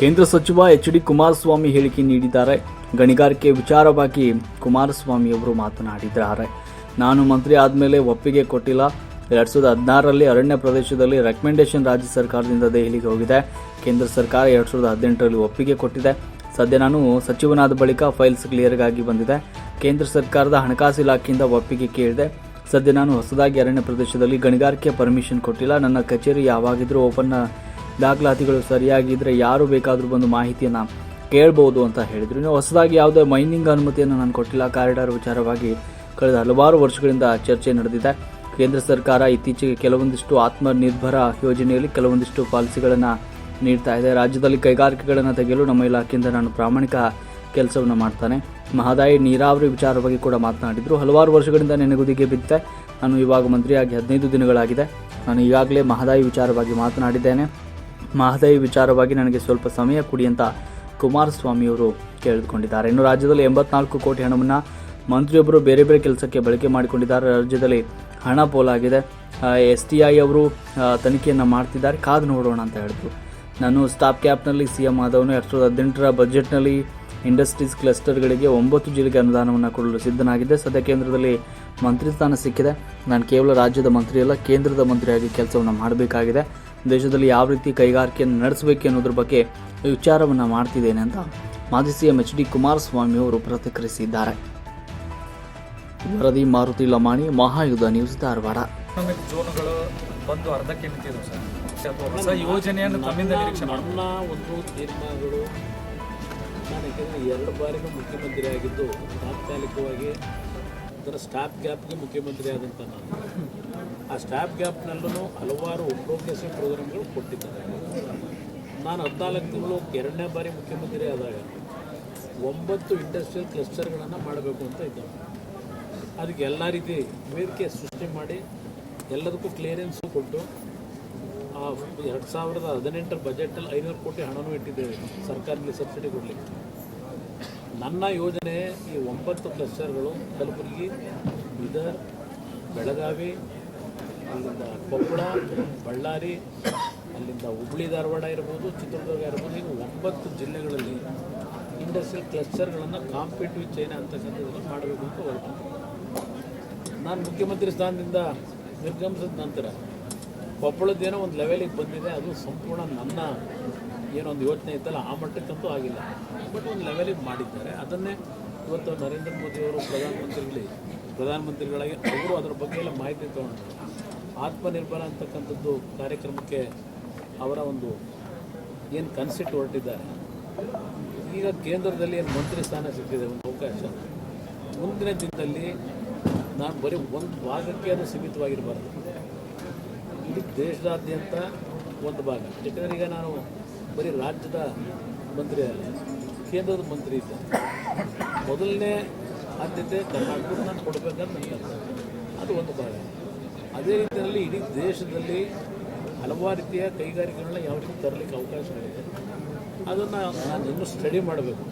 ಕೇಂದ್ರ ಸಚಿವ H D Kumaraswamy ಹೇಳಿಕೆ ನೀಡಿದ್ದಾರೆ. ಗಣಿಗಾರಿಕೆ ವಿಚಾರವಾಗಿ ಕುಮಾರಸ್ವಾಮಿ ಅವರು ಮಾತನಾಡಿದ್ದಾರೆ. ನಾನು ಮಂತ್ರಿ ಆದಮೇಲೆ ಒಪ್ಪಿಗೆ ಕೊಟ್ಟಿಲ್ಲ. ಎರಡ್ ಸಾವಿರದ ಹದಿನಾರರಲ್ಲಿ ಅರಣ್ಯ ಪ್ರದೇಶದಲ್ಲಿ ರೆಕಮೆಂಡೇಶನ್ ರಾಜ್ಯ ಸರ್ಕಾರದಿಂದ ದೆಹಲಿಗೆ ಹೋಗಿದೆ. ಕೇಂದ್ರ ಸರ್ಕಾರ ಎರಡ್ ಸಾವಿರದ ಹದಿನೆಂಟರಲ್ಲಿ ಒಪ್ಪಿಗೆ ಕೊಟ್ಟಿದೆ. ಸದ್ಯ ನಾನು ಸಚಿವನಾದ ಬಳಿಕ ಫೈಲ್ಸ್ ಕ್ಲಿಯರ್ಗಾಗಿ ಬಂದಿದೆ. ಕೇಂದ್ರ ಸರ್ಕಾರದ ಹಣಕಾಸು ಇಲಾಖೆಯಿಂದ ಒಪ್ಪಿಗೆ ಕೇಳಿದೆ. ಸದ್ಯ ನಾನು ಹೊಸದಾಗಿ ಅರಣ್ಯ ಪ್ರದೇಶದಲ್ಲಿ ಗಣಿಗಾರಿಕೆ ಪರ್ಮಿಷನ್ ಕೊಟ್ಟಿಲ್ಲ. ನನ್ನ ಕಚೇರಿ ಯಾವಾಗಿದ್ರೂ ಓಪನ್ ದಾಖಲಾತಿಗಳು ಸರಿಯಾಗಿದ್ದರೆ ಯಾರು ಬೇಕಾದರೂ ಬಂದು ಮಾಹಿತಿಯನ್ನು ಕೇಳ್ಬೋದು ಅಂತ ಹೇಳಿದರು. ಇನ್ನು ಹೊಸದಾಗಿ ಯಾವುದೇ ಮೈನಿಂಗ್ ಅನುಮತಿಯನ್ನು ನಾನು ಕೊಟ್ಟಿಲ್ಲ. ಕಾರಿಡಾರ್ ವಿಚಾರವಾಗಿ ಕಳೆದ ಹಲವಾರು ವರ್ಷಗಳಿಂದ ಚರ್ಚೆ ನಡೆದಿದೆ. ಕೇಂದ್ರ ಸರ್ಕಾರ ಇತ್ತೀಚೆಗೆ ಕೆಲವೊಂದಿಷ್ಟು ಆತ್ಮನಿರ್ಭರ ಯೋಜನೆಯಲ್ಲಿ ಕೆಲವೊಂದಿಷ್ಟು ಪಾಲಿಸಿಗಳನ್ನು ನೀಡ್ತಾ ಇದೆ. ರಾಜ್ಯದಲ್ಲಿ ಕೈಗಾರಿಕೆಗಳನ್ನು ತೆಗೆಯಲು ನಮ್ಮ ಇಲಾಖೆಯಿಂದ ನಾನು ಪ್ರಾಮಾಣಿಕ ಕೆಲಸವನ್ನು ಮಾಡ್ತಾನೆ. ಮಹದಾಯಿ ನೀರಾವರಿ ವಿಚಾರವಾಗಿ ಕೂಡ ಮಾತನಾಡಿದರು. ಹಲವಾರು ವರ್ಷಗಳಿಂದ ನೆನೆಗುದಿಗೆ ಬಿದ್ದೆ ನಾನು ಇವಾಗ ಮಂತ್ರಿಯಾಗಿ ಹದಿನೈದು ದಿನಗಳಾಗಿದೆ. ನಾನು ಈಗಾಗಲೇ ಮಹದಾಯಿ ವಿಚಾರವಾಗಿ ಮಾತನಾಡಿದ್ದೇನೆ. ಮಹದಾಯಿ ವಿಚಾರವಾಗಿ ನನಗೆ ಸ್ವಲ್ಪ ಸಮಯ ಕೊಡಿ ಅಂತ ಕುಮಾರಸ್ವಾಮಿಯವರು ಕೇಳಿಕೊಂಡಿದ್ದಾರೆ ಇನ್ನು ರಾಜ್ಯದಲ್ಲಿ ಎಂಬತ್ನಾಲ್ಕು ಕೋಟಿ ಹಣವನ್ನು ಮಂತ್ರಿಯೊಬ್ಬರು ಬೇರೆ ಬೇರೆ ಕೆಲಸಕ್ಕೆ ಬಳಕೆ ಮಾಡಿಕೊಂಡಿದ್ದಾರೆ. ರಾಜ್ಯದಲ್ಲಿ ಹಣ ಪೋಲಾಗಿದೆ. ಎಸ್ ಟಿ ಐ ಅವರು ತನಿಖೆಯನ್ನು ಮಾಡ್ತಿದ್ದಾರೆ. ಕಾದು ನೋಡೋಣ ಅಂತ ಹೇಳಿದ್ರು. ನಾನು ಸ್ಟಾಪ್ ಕ್ಯಾಪ್ನಲ್ಲಿ ಸಿ ಎಂ ಆದವನು. ಎರಡು ಸಾವಿರದ ಹದಿನೆಂಟರ ಬಜೆಟ್ನಲ್ಲಿ ಇಂಡಸ್ಟ್ರೀಸ್ ಕ್ಲಸ್ಟರ್ಗಳಿಗೆ ಒಂಬತ್ತು ಜಿಲ್ಲೆಗೆ ಅನುದಾನವನ್ನು ಕೊಡಲು ಸಿದ್ಧನಾಗಿದ್ದೆ. ಸದ್ಯ ಕೇಂದ್ರದಲ್ಲಿ ಮಂತ್ರಿ ಸ್ಥಾನ ಸಿಕ್ಕಿದೆ. ನಾನು ಕೇವಲ ರಾಜ್ಯದ ಮಂತ್ರಿಯಲ್ಲ ಕೇಂದ್ರದ ಮಂತ್ರಿಯಾಗಿ ಕೆಲಸವನ್ನು ಮಾಡಬೇಕಾಗಿದೆ. ದೇಶದಲ್ಲಿ ಯಾವ ರೀತಿ ಕೈಗಾರಿಕೆಯನ್ನು ನಡೆಸಬೇಕು ಅನ್ನೋದ್ರ ಬಗ್ಗೆ ವಿಚಾರವನ್ನು ಮಾಡ್ತಿದ್ದೇನೆ ಅಂತ ಮಾಜಿ ಸಿಎಂ ಎಚ್ ಡಿ ಕುಮಾರಸ್ವಾಮಿ ಅವರು ಪ್ರತಿಕ್ರಿಯಿಸಿದ್ದಾರೆ. ವರದಿ ಮಾರುತಿ ಲಮಾಣಿ ಮಹಾಯುಧ ನ್ಯೂಸ್ ಧಾರವಾಡ. ಜೋನ್ಗಳು ಬಂದು ಅರ್ಧಕ್ಕೆ ನಿಂತಿದ್ರು ಸರ್. ಹೊಸ ಯೋಜನೆಯನ್ನು ತಮ್ಮಿಂದ ನಿರೀಕ್ಷೆ ನನ್ನ ಒಂದು ತೀರ್ಮಾನಗಳು ನಾನು ಎರಡು ಬಾರಿಗೂ ಮುಖ್ಯಮಂತ್ರಿ ಆಗಿದ್ದು ತಾತ್ಕಾಲಿಕವಾಗಿ ಅದರ ಸ್ಟಾಪ್ ಗ್ಯಾಪ್ಗೆ ಮುಖ್ಯಮಂತ್ರಿ ಆದಂತ ನಾನು. ಆ ಸ್ಟಾಪ್ ಗ್ಯಾಪ್ನಲ್ಲೂ ಹಲವಾರು ಉಪ್ರೋಕೇಶನ್ ಪ್ರೋಗ್ರಾಮ್ಗಳು ಕೊಟ್ಟಿದ್ದಾರೆ. ನಾನು ಹದಿನಾಲ್ಕು ತಿಂಗಳು ಎರಡನೇ ಬಾರಿ ಮುಖ್ಯಮಂತ್ರಿ ಆದಾಗ ಒಂಬತ್ತು ಇಂಡಸ್ಟ್ರಿಯಲ್ ಕ್ಲಸ್ಟರ್ಗಳನ್ನು ಮಾಡಬೇಕು ಅಂತ ಇದ್ದಾವೆ ಅದಕ್ಕೆ ಎಲ್ಲ ರೀತಿ ವೇದಿಕೆ ಸೃಷ್ಟಿ ಮಾಡಿ ಎಲ್ಲದಕ್ಕೂ ಕ್ಲಿಯರೆನ್ಸು ಕೊಟ್ಟು, ಆ ಎರಡು ಸಾವಿರದ ಹದಿನೆಂಟರ ಬಜೆಟಲ್ಲಿ ಐನೂರು ಕೋಟಿ ಹಣನೂ ಇಟ್ಟಿದ್ದೇವೆ ಸರ್ಕಾರದಲ್ಲಿ ಸಬ್ಸಿಡಿ ಕೊಡಲಿಕ್ಕೆ. ನನ್ನ ಯೋಜನೆ ಈ ಒಂಬತ್ತು ಕ್ಲಸ್ಟರ್ಗಳು ಕಲಬುರಗಿ, ಬೀದರ್, ಬೆಳಗಾವಿ ಅಲ್ಲಿಂದ ಕೊಪ್ಪಳ, ಬಳ್ಳಾರಿ, ಅಲ್ಲಿಂದ ಹುಬ್ಳಿ, ಧಾರವಾಡ ಇರ್ಬೋದು, ಚಿತ್ರದುರ್ಗ ಇರ್ಬೋದು ಈಗ ಒಂಬತ್ತು ಜಿಲ್ಲೆಗಳಲ್ಲಿ ಇಂಡಸ್ಟ್ರಿಯಲ್ ಕ್ಲಸ್ಟರ್ಗಳನ್ನು ಕಾಂಪಿಟಿವ್ ಚೈನಾ ಅಂತಕ್ಕಂಥದ್ದನ್ನು ಮಾಡಬೇಕು ಅಂತ ಹೊರಟು ನಾನು ಮುಖ್ಯಮಂತ್ರಿ ಸ್ಥಾನದಿಂದ ನಿರ್ಗಮಿಸಿದ ನಂತರ ಕೊಪ್ಪಳದ್ದೇನೋ ಒಂದು ಲೆವೆಲಿಗೆ ಬಂದಿದೆ, ಅದು ಸಂಪೂರ್ಣ ನನ್ನ ಏನೊಂದು ಯೋಚನೆ ಇತ್ತಲ್ಲ, ಆ ಮಟ್ಟಕ್ಕಂತೂ ಆಗಿಲ್ಲ. ಬಟ್ ಒಂದು ಲೆವೆಲಿಗೆ ಮಾಡಿದ್ದಾರೆ. ಅದನ್ನೇ ಇವತ್ತು ನರೇಂದ್ರ ಮೋದಿಯವರು ಪ್ರಧಾನಮಂತ್ರಿಗಳಿಗೆ, ಪ್ರಧಾನಮಂತ್ರಿಗಳಾಗಿ, ಅವರು ಅದರ ಬಗ್ಗೆ ಎಲ್ಲ ಮಾಹಿತಿ ತಗೊಂಡು ಆತ್ಮನಿರ್ಭರ ಅಂತಕ್ಕಂಥದ್ದು ಕಾರ್ಯಕ್ರಮಕ್ಕೆ ಅವರ ಒಂದು ಏನು ಕನ್ಸಿಟ್ಟು ಹೊರಟಿದ್ದಾರೆ. ಈಗ ಕೇಂದ್ರದಲ್ಲಿ ಏನು ಮಂತ್ರಿ ಸ್ಥಾನ ಸಿಕ್ಕಿದೆ, ಒಂದು ಅವಕಾಶ. ಮುಂದಿನ ದಿನದಲ್ಲಿ ನಾನು ಬರೀ ಒಂದು ಭಾಗಕ್ಕೆ ಅದು ಸೀಮಿತವಾಗಿರಬಾರ್ದು. ಇಡೀ ದೇಶದಾದ್ಯಂತ ಒಂದು ಭಾಗ. ಯಾಕಂದರೆ ಈಗ ನಾನು ಬರೀ ರಾಜ್ಯದ ಮಂತ್ರಿ ಅಲ್ಲ, ಕೇಂದ್ರದ ಮಂತ್ರಿ ಇದ್ದೆ. ಮೊದಲನೇ ಆದ್ಯತೆ ಕರ್ನಾಟಕಕ್ಕೆ ನಾನು ಕೊಡಬೇಕಂತ ನನಗೆ. ಅದು ಒಂದು ಭಾಗ. ಅದೇ ರೀತಿಯಲ್ಲಿ ಇಡೀ ದೇಶದಲ್ಲಿ ಹಲವಾರು ರೀತಿಯ ಕೈಗಾರಿಕೆಗಳನ್ನ ಯಾವ ರೀತಿ ತರಲಿಕ್ಕೆ ಅವಕಾಶಗಳಿದೆ ಅದನ್ನು ನಾನು ಇನ್ನೂ ಸ್ಟಡಿ ಮಾಡಬೇಕು.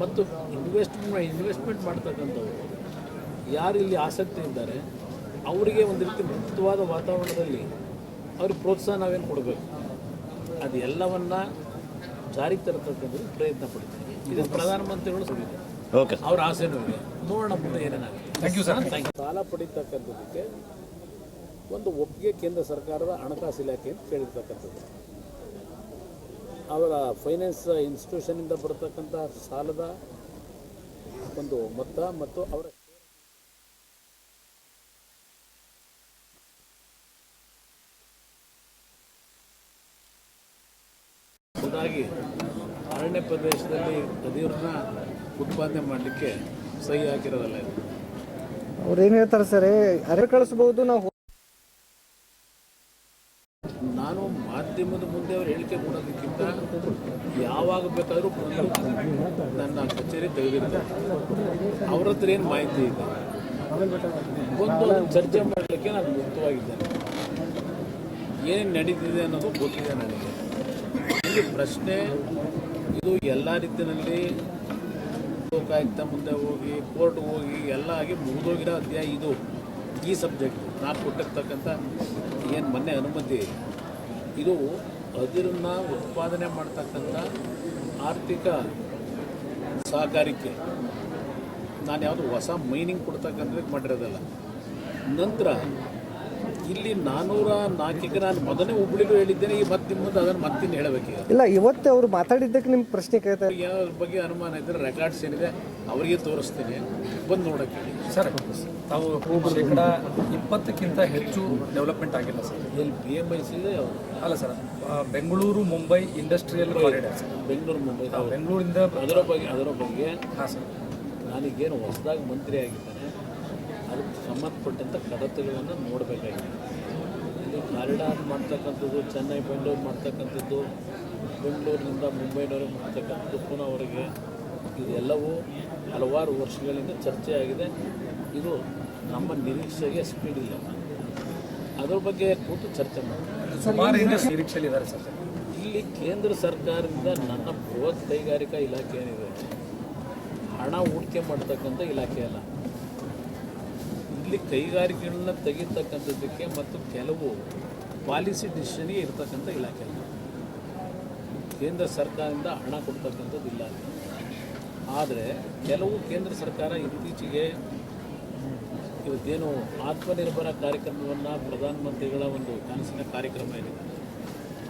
ಮತ್ತು ಇನ್ವೆಸ್ಟ್ ಇನ್ವೆಸ್ಟ್ಮೆಂಟ್ ಮಾಡ್ತಕ್ಕಂಥವ್ರು ಯಾರು ಇಲ್ಲಿ ಆಸಕ್ತಿ ಇದ್ದಾರೆ ಅವರಿಗೆ ಒಂದು ರೀತಿ ಮುಕ್ತವಾದ ವಾತಾವರಣದಲ್ಲಿ ಅವ್ರಿಗೆ ಪ್ರೋತ್ಸಾಹ ನಾವೇನು ಕೊಡಬೇಕು? ಅದು ಎಲ್ಲವನ್ನು ಜಾರಿಗೆ ತರತಕ್ಕಂಥದ್ದು ಪ್ರಯತ್ನ ಪಡ್ತೀವಿ ಇದು ಪ್ರಧಾನಮಂತ್ರಿಗಳು ಸರಿ ಓಕೆ ಅವ್ರ ಆಸೆನೂ ಇದೆ. ನೋಡೋಣ ಮುಂದೆ ಏನೇನಾಗುತ್ತೆ. ಥ್ಯಾಂಕ್ ಯು ಸರ್ ಸಾಲ ಪಡಿತಕ್ಕಂಥದ್ದಕ್ಕೆ ಒಂದು ಒಪ್ಪಿಗೆ ಕೇಂದ್ರ ಸರ್ಕಾರದ ಹಣಕಾಸು ಇಲಾಖೆ ಅಂತ ಕೇಳಿರ್ತಕ್ಕಂಥದ್ದು. ಅವರ ಫೈನಾನ್ಸ್ ಇನ್ಸ್ಟಿಟ್ಯೂಷನಿಂದ ಬರತಕ್ಕಂಥ ಸಾಲದ ಒಂದು ಮೊತ್ತ ಮತ್ತು ಅವರ ಹಾಗಾಗಿ ಅರಣ್ಯ ಪ್ರದೇಶದಲ್ಲಿ ನದಿಯನ್ನ ಉತ್ಪಾದನೆ ಮಾಡಲಿಕ್ಕೆ ಸಹಿ ಹಾಕಿರೋದಲ್ಲ ಅವ್ರು ಏನು ಹೇಳ್ತಾರೆ ಸರ್? ಅರೆ ಕಳಿಸ್ಬಹುದು ನಾವು ನಾನು ಮಾಧ್ಯಮದ ಮುಂದೆ ಅವರು ಹೇಳಿಕೆ ಕೊಡೋದಕ್ಕಿಂತ ಯಾವಾಗ ಬೇಕಾದರೂ ನನ್ನ ಕಚೇರಿ ತೆಗೆದಿರ್ತಾರೆ ಅವ್ರ ಹತ್ರ ಏನು ಮಾಹಿತಿ ಇದೆ? ಒಂದು ಚರ್ಚೆ ಮಾಡಲಿಕ್ಕೆ ನಾನು ಮುಕ್ತವಾಗಿದ್ದೇನೆ. ಏನೇನು ನಡೀತಿದೆ ಅನ್ನೋದು ಗೊತ್ತಿದೆ ನನಗೆ. ಇಲ್ಲಿ ಪ್ರಶ್ನೆ, ಇದು ಎಲ್ಲ ರೀತಿಯಲ್ಲಿ ಲೋಕಾಯುಕ್ತ ಮುಂದೆ ಹೋಗಿ, ಕೋರ್ಟ್ ಹೋಗಿ ಎಲ್ಲ ಆಗಿ ಮುಗಿದೋಗಿರೋ ಅಧ್ಯಾಯ ಇದು. ಈ ಸಬ್ಜೆಕ್ಟ್, ನಾನು ಕೊಟ್ಟಿರ್ತಕ್ಕಂಥ ಏನು ಮೊನ್ನೆ ಅನುಮತಿ ಇದು ಅದಿರನ್ನ ಉತ್ಪಾದನೆ ಮಾಡ್ತಕ್ಕಂಥ ಆರ್ಥಿಕ ಸಹಕಾರಕ್ಕೆ. ನಾನು ಯಾವುದು ಹೊಸ ಮೈನಿಂಗ್ ಕೊಡ್ತಕ್ಕಂಥದ್ದು ಮಾಡಿರೋದಲ್ಲ. ನಂತರ ಇಲ್ಲಿ ನಾನೂರ ನಾಲ್ಕಿಗೆ ನಾನು ಮೊದಲೇ ಹುಬ್ಳಿಲೂ ಹೇಳಿದ್ದೇನೆ ಈ ಮತ್ತೆ ಮುಂದೆ ಅದನ್ನು ಮತ್ತಿನ್ನು ಹೇಳಬೇಕು ಇಲ್ಲ ಇವತ್ತು ಅವ್ರು ಮಾತಾಡಿದ್ದಕ್ಕೆ ನಿಮ್ಗೆ ಪ್ರಶ್ನೆ ಕೇಳ್ತಾರೆ ಯಾವ ಬಗ್ಗೆ ಅನುಮಾನ ಇದ್ದರೆ ರೆಕಾರ್ಡ್ಸ್ ಏನಿದೆ ಅವರಿಗೆ ತೋರಿಸ್ತೀನಿ. ಬಂದು ನೋಡೋಕ್ಕೆ ಸರ್ ತಾವು ಶೇಕಡ ಇಪ್ಪತ್ತಕ್ಕಿಂತ ಹೆಚ್ಚು ಡೆವಲಪ್ಮೆಂಟ್ ಆಗಿಲ್ಲ ಸರ್. ಎಲ್ಲಿ ಬಿ ಎಂ ಐ ಸಿ ಇದೆ ಅಲ್ಲ sir Bengaluru Mumbai industrial corridor sir. Bengaluru Mumbai. ಬೆಂಗಳೂರಿಂದ ಅದರ ಬಗ್ಗೆ ಅದರ ಬಗ್ಗೆ ಹಾಂ ಸರ್. ನಾನೀಗೇನು ಹೊಸದಾಗಿ ಮಂತ್ರಿ ಆಗಿದ್ದೇನೆ. ಸಂಬಂಧಪಟ್ಟಂಥ ಕಡತಗಳನ್ನು ನೋಡಬೇಕಾಗಿದೆ ಇಲ್ಲಿ ಕಾರಿಡಾರ್ ಮಾಡ್ತಕ್ಕಂಥದ್ದು ಚೆನ್ನೈ ಬೆಂಗಳೂರು ಮಾಡ್ತಕ್ಕಂಥದ್ದು ಬೆಂಗಳೂರಿನಿಂದ ಮುಂಬೈನವರೆಗೆ ಮಾಡ್ತಕ್ಕಂಥದ್ದು ಪುನವರೆಗೆ ಇದೆಲ್ಲವೂ ಹಲವಾರು ವರ್ಷಗಳಿಂದ ಚರ್ಚೆಯಾಗಿದೆ. ಇದು ನಮ್ಮ ನಿರೀಕ್ಷೆಗೆ ಸ್ಪೀಡ್ ಇಲ್ಲ. ಅದ್ರ ಬಗ್ಗೆ ಕೂತು ಚರ್ಚೆ ಮಾಡಿ ಸುಮಾರು ಇಂಡಸ್ಟ್ರಿ ನಿರೀಕ್ಷೆಯಲ್ಲಿ ಇದ್ದಾರೆ ಸರ್ ಇಲ್ಲಿ ಕೇಂದ್ರ ಸರ್ಕಾರದಿಂದ ನನ್ನ ಬೃಹತ್ ಕೈಗಾರಿಕಾ ಇಲಾಖೆ ಏನಿದೆ ಹಣ ಹೂಡಿಕೆ ಮಾಡ್ತಕ್ಕಂಥ ಇಲಾಖೆ ಅಲ್ಲ. ಇಲ್ಲಿ ಕೈಗಾರಿಕೆಗಳನ್ನ ತೆಗಿತಕ್ಕಂಥದ್ದಕ್ಕೆ ಮತ್ತು ಕೆಲವು ಪಾಲಿಸಿ ಡಿಸಿಷನ್ಗೆ ಇರ್ತಕ್ಕಂಥ ಇಲಾಖೆ ಕೇಂದ್ರ ಸರ್ಕಾರದಿಂದ ಹಣ ಕೊಡ್ತಕ್ಕಂಥದ್ದು ಇಲ್ಲ. ಆದರೆ ಕೆಲವು ಕೇಂದ್ರ ಸರ್ಕಾರ ಇತ್ತೀಚೆಗೆ ಇವತ್ತೇನು ಆತ್ಮನಿರ್ಭರ ಕಾರ್ಯಕ್ರಮವನ್ನು ಪ್ರಧಾನಮಂತ್ರಿಗಳ ಒಂದು ಕನಸಿನ ಕಾರ್ಯಕ್ರಮ ಏನಿದೆ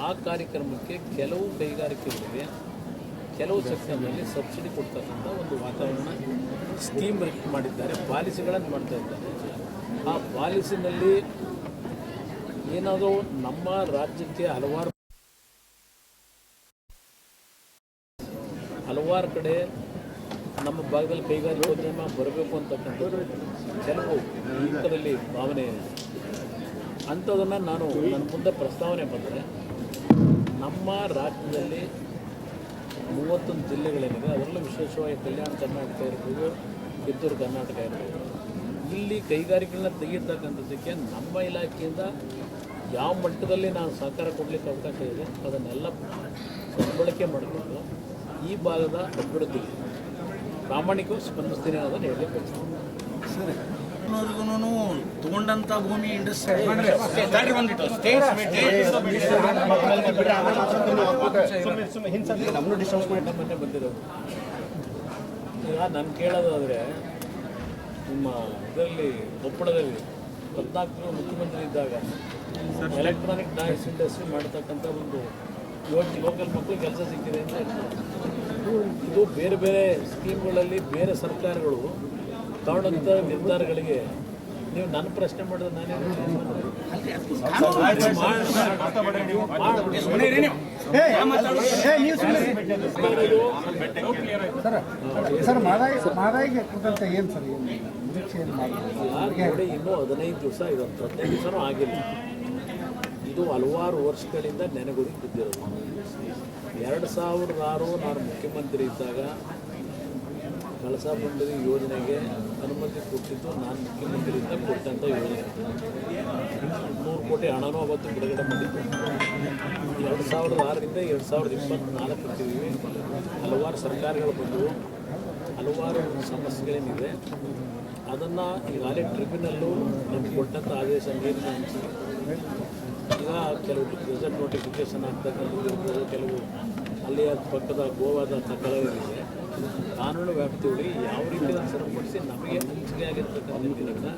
ಆ ಕಾರ್ಯಕ್ರಮಕ್ಕೆ ಕೆಲವು ಕೈಗಾರಿಕೆಗಳಿಗೆ ಕೆಲವು ಸೆಕ್ಟರ್ನಲ್ಲಿ ಸಬ್ಸಿಡಿ ಕೊಡ್ತಕ್ಕಂಥ ಒಂದು ವಾತಾವರಣ ಸ್ಕೀಮ್ ಮಾಡಿದ್ದಾರೆ, ಪಾಲಿಸಿಗಳನ್ನು ಮಾಡ್ತಾ ಇದ್ದಾರೆ. ಆ ಪಾಲಿಸಿನಲ್ಲಿ ಏನಾದರೂ ನಮ್ಮ ರಾಜ್ಯಕ್ಕೆ ಹಲವಾರು ಹಲವಾರು ಕಡೆ ನಮ್ಮ ಭಾಗದಲ್ಲಿ ಕೈಗಾರಿಕೋದ್ಯಮ ಬರಬೇಕು ಅಂತಕ್ಕಂಥದ್ದು ಕೆಲವು ಇದರಲ್ಲಿ ಭಾವನೆ ಇದೆ. ಅಂಥದನ್ನು ನಾನು ನನ್ನ ಮುಂದೆ ಪ್ರಸ್ತಾವನೆ ಬಂದರೆ ನಮ್ಮ ರಾಜ್ಯದಲ್ಲಿ ಮೂವತ್ತೊಂದು ಜಿಲ್ಲೆಗಳೇನಿದೆ ಅದರಲ್ಲೂ ವಿಶೇಷವಾಗಿ ಕಲ್ಯಾಣ ಕರ್ನಾಟಕ ಇರ್ಬೋದು, ಕಿತ್ತೂರು ಕರ್ನಾಟಕ ಇರ್ಬೋದು. ಇಲ್ಲಿ ಕೈಗಾರಿಕೆಗಳನ್ನ ತೆಗಿತಕ್ಕಂಥದ್ದಕ್ಕೆ ನಮ್ಮ ಇಲಾಖೆಯಿಂದ ಯಾವ ಮಟ್ಟದಲ್ಲಿ ನಾನು ಸಹಕಾರ ಕೊಡಲಿಕ್ಕೆ ಅವಕಾಶ ಇದೆ, ಅದನ್ನೆಲ್ಲ ಸದ್ಬಳಕೆ ಮಾಡಿಕೊಂಡು ಈ ಭಾಗದ ಅಭಿವೃದ್ಧಿಗೆ ಪ್ರಾಮಾಣಿಕವಾಗಿ ಸ್ಪಂದಿಸ್ತೀನಿ ಅನ್ನೋದನ್ನು ಹೇಳಲಿಕ್ಕೆ ಬಯಸ್ತೀನಿ ತಗೊಂಡಂತ ಭೂಮಿ ಇಂಡಸ್ಟ್ರಿ ಈಗ ನಾನು ಕೇಳೋದಾದರೆ ನಿಮ್ಮ ಇದರಲ್ಲಿ ಕೊಪ್ಪಳದಲ್ಲಿ ಹದಿನಾಲ್ಕು ಮುಖ್ಯಮಂತ್ರಿ ಇದ್ದಾಗ ಎಲೆಕ್ಟ್ರಾನಿಕ್ ಡಾಯ್ಸ್ ಇಂಡಸ್ಟ್ರಿ ಮಾಡ್ತಕ್ಕಂಥ ಒಂದು ಯೋಜನೆ ಲೋಕಲ್ ಮಕ್ಕಳು ಕೆಲಸ ಸಿಕ್ಕಿದೆ ಅಂತ. ಇದು ಬೇರೆ ಬೇರೆ ಸ್ಕೀಮ್ಗಳಲ್ಲಿ ಬೇರೆ ಸರ್ಕಾರಗಳು ತಗೊಂಡಂಥ ನಿರ್ಧಾರಗಳಿಗೆ ನೀವು ನನ್ನ ಪ್ರಶ್ನೆ ಮಾಡಿದ್ರೆ ಮಾಡಿದ್ರು ನೋಡಿ, ಇನ್ನೂ ಹದಿನೈದು ದಿವಸ ಇದೊಂದು ಹದಿನೈದು ದಿವಸನೂ ಆಗಿಲ್ಲ. ಇದು ಹಲವಾರು ವರ್ಷಗಳಿಂದ ನೆನೆಗುಡಿ ಬಿದ್ದಿರೋದು. ಎರಡು ಸಾವಿರದ ಆರು ನಾನು ಮುಖ್ಯಮಂತ್ರಿ ಇದ್ದಾಗ ಕಳಸಾ ಬಂಡೂರಿ ಯೋಜನೆಗೆ ಅನುಮತಿ ಕೊಟ್ಟಿದ್ದು ನಾನು ಮುಖ್ಯಮಂತ್ರಿಯಿಂದ ಕೊಟ್ಟಂಥ ಯೋಜನೆ. ನೂರು ಕೋಟಿ ಹಣನೂ ಅವತ್ತು ಬಿಡುಗಡೆ ಮಾಡಿದ್ದು. ಎರಡು ಸಾವಿರದ ಆರರಿಂದ ಎರಡು ಸಾವಿರದ ಇಪ್ಪತ್ತ್ನಾಲ್ಕು ಇರ್ತೀವಿ ಹಲವಾರು ಸರ್ಕಾರಗಳು ಬಂದವು. ಹಲವಾರು ಸಮಸ್ಯೆಗಳೇನಿದೆ. ಅದನ್ನು ಈಗಾಗಲೇ ಟ್ರಿಬ್ಯುನಲ್ಲು ನಮಗೆ ಕೊಟ್ಟಂಥ ಆದೇಶ ನೀರಿನ ಈಗ ಕೆಲವು ರಿಸಲ್ಟ್ ನೋಟಿಫಿಕೇಶನ್ ಆಗ್ತಕ್ಕಂಥದ್ದು ಇರ್ಬೋದು ಕೆಲವು ಅಲ್ಲಿಯ ಪಕ್ಕದ ಗೋವಾದ ತಕರಾರಿದೆ ಕಾನೂನು ವ್ಯಾಪ್ತಿಯೊಳಗೆ ಯಾವ ರೀತಿ ಸರಿಪಡಿಸಿ ನಮಗೆ ಹಂಚಿಕೆ ಆಗಿರ್ತಕ್ಕಂಥ ನೀರನ್ನು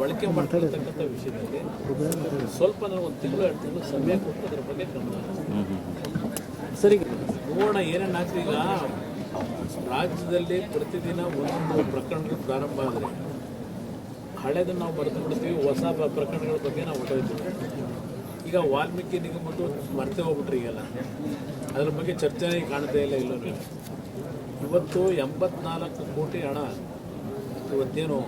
ಬಳಕೆ ಮಾಡ್ತಿರ್ತಕ್ಕಂಥ ವಿಷಯದಲ್ಲಿ ಸ್ವಲ್ಪ ನಾವು ಒಂದು ತಿಂಗಳು ಎರಡು ತಿಂಗಳು ಸಮಯ ಕೊಟ್ಟು ಅದರ ಬಗ್ಗೆ ಗಮನ. ಸರಿ, ನೋಡೋಣ ಏನೇನು ಆಗ್ತದೆ ಈಗ. ರಾಜ್ಯದಲ್ಲಿ ಪ್ರತಿದಿನ ಒಂದೊಂದು ಪ್ರಕರಣಗಳು ಪ್ರಾರಂಭ ಆದರೆ ಹಳೆದನ್ನು ನಾವು ಬರೆದು ಬಿಡ್ತೀವಿ ಹೊಸ ಪ್ರಕರಣಗಳ ಬಗ್ಗೆ ನಾವು ಹೊರಟಿದ್ದೀವಿ ಈಗ ವಾಲ್ಮೀಕಿ ನಿಗಮದ್ದು ಮರೆತೇ ಹೋಗ್ಬಿಟ್ರಿ ಈಗೆಲ್ಲ. ಅದ್ರ ಬಗ್ಗೆ ಚರ್ಚೆನೇ ಕಾಣ್ತಾ ಇಲ್ಲ ಇಲ್ಲೂ ಇವತ್ತು ಎಂಬತ್ನಾಲ್ಕು ಕೋಟಿ ಹಣ ಇವತ್ತೇನು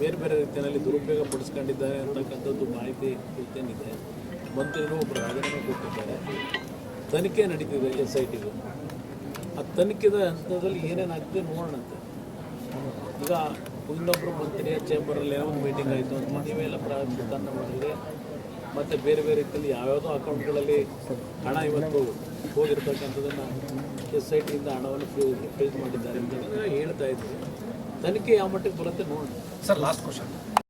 ಬೇರೆ ಬೇರೆ ರೀತಿಯಲ್ಲಿ ದುರುಪಯೋಗ ಪಡಿಸ್ಕೊಂಡಿದ್ದಾರೆ ಅಂತಕ್ಕಂಥದ್ದು ಮಾಹಿತಿ ಇವತ್ತೇನಿದೆ ಮಂತ್ರಿಗಳು ಒಬ್ಬರು ರಾಜೀನಾಮೆ ಕೊಟ್ಟಿದ್ದಾರೆ. ತನಿಖೆ ನಡೀತಿದೆ ಎಸ್ ಐ ಟಿಗೂ ಆ ತನಿಖೆದ ಹಂತದಲ್ಲಿ ಏನೇನಾಗ್ತದೆ ನೋಡೋಣಂತೆ ಈಗ ಇನ್ನೊಬ್ಬರು ಮಂತ್ರಿಯ ಚೇಂಬರಲ್ಲಿ ಏನೋ ಒಂದು ಮೀಟಿಂಗ್ ಆಯಿತು ಅಂತ ನೀವೆಲ್ಲ ಪ್ರಾರಂಭ ಮಾಡಿದರೆ ಮತ್ತು ಬೇರೆ ಬೇರೆ ರೀತಿಯಲ್ಲಿ ಯಾವ್ಯಾವುದೋ ಅಕೌಂಟ್ಗಳಲ್ಲಿ ಹಣ ಇವತ್ತು ಹೋಗಿರ್ತಕ್ಕಂಥದ್ದನ್ನು ಎಸ್ ಐ ಟಿಯಿಂದ ಹಣವನ್ನು ಫ್ರೀಸ್ ಮಾಡಿದ್ದಾರೆ ಅಂತ ಹೇಳ್ತಾ ಇದ್ದೀವಿ ತನಿಖೆ ಯಾವ ಮಟ್ಟಿಗೆ ಬರುತ್ತೆ ನೋಡಿ ಸರ್ ಲಾಸ್ಟ್ ಕ್ವಶನ್